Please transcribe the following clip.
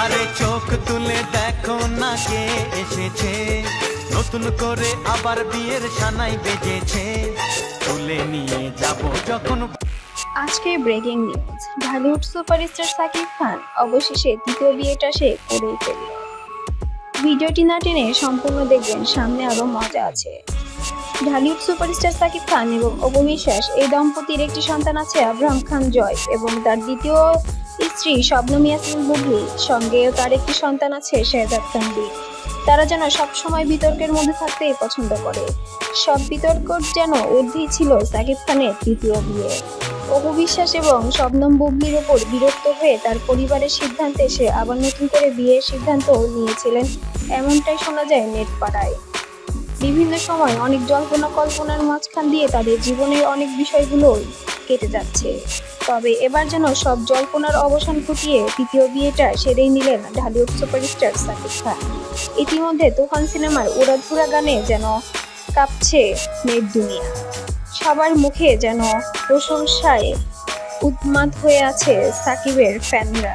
আরে চোখ তুলে দেখো না কে এসেছে? নতুন করে আবার বিয়ের সানাই বেজেছে। তুলে নিয়ে যাব যখন আজকে breaking news Dhallywood superstar Shakib Khan অবশেষে দ্বিতীয় বিয়েটা সে করেই ফেলল। ভিডিওটি না টেনে সম্পূর্ণ দেখবেন, সামনে আরও মজা আছে। ঢালিউড সুপারস্টার সাকিব খান এবং অববিশ্বাস এই দম্পতির একটি সন্তান আছে আব্রাহাম খান জয় এবং তার দ্বিতীয় স্ত্রী শবনম ইয়াসমিন বুবলি সঙ্গেও তার একটি সন্তান আছে শেহজাদ খান তারা যেন সবসময় বিতর্কের মধ্যে থাকতেই পছন্দ করে। সব বিতর্ক যেন ঊর্ধ্বেই ছিল সাকিব খানের তৃতীয় বিয়ে। অপু বিশ্বাস এবং শবনম বুবলির ওপর বিরক্ত হয়ে তার পরিবারের সিদ্ধান্তে সে আবার নতুন করে বিয়ের সিদ্ধান্ত নিয়েছিলেন, এমনটাই শোনা যায় নেট পাড়ায় বিভিন্ন সময় অনেক জল্পনা কল্পনার মাঝখান দিয়ে তাদের জীবনের অনেক বিষয়গুলোই কেটে যাচ্ছে। তবে এবার যেন সব জল্পনার অবসান ঘটিয়ে দ্বিতীয় বিয়েটা সেরেই নিলেন ঢালিউড সুপারস্টার সাকিব খান। ইতিমধ্যে তুফান সিনেমার উড়াধুরা গানে যেন কাঁপছে নেট দুনিয়া। সবার মুখে যেন প্রশংসায় উন্মাদ হয়ে আছে সাকিবের ফ্যানরা।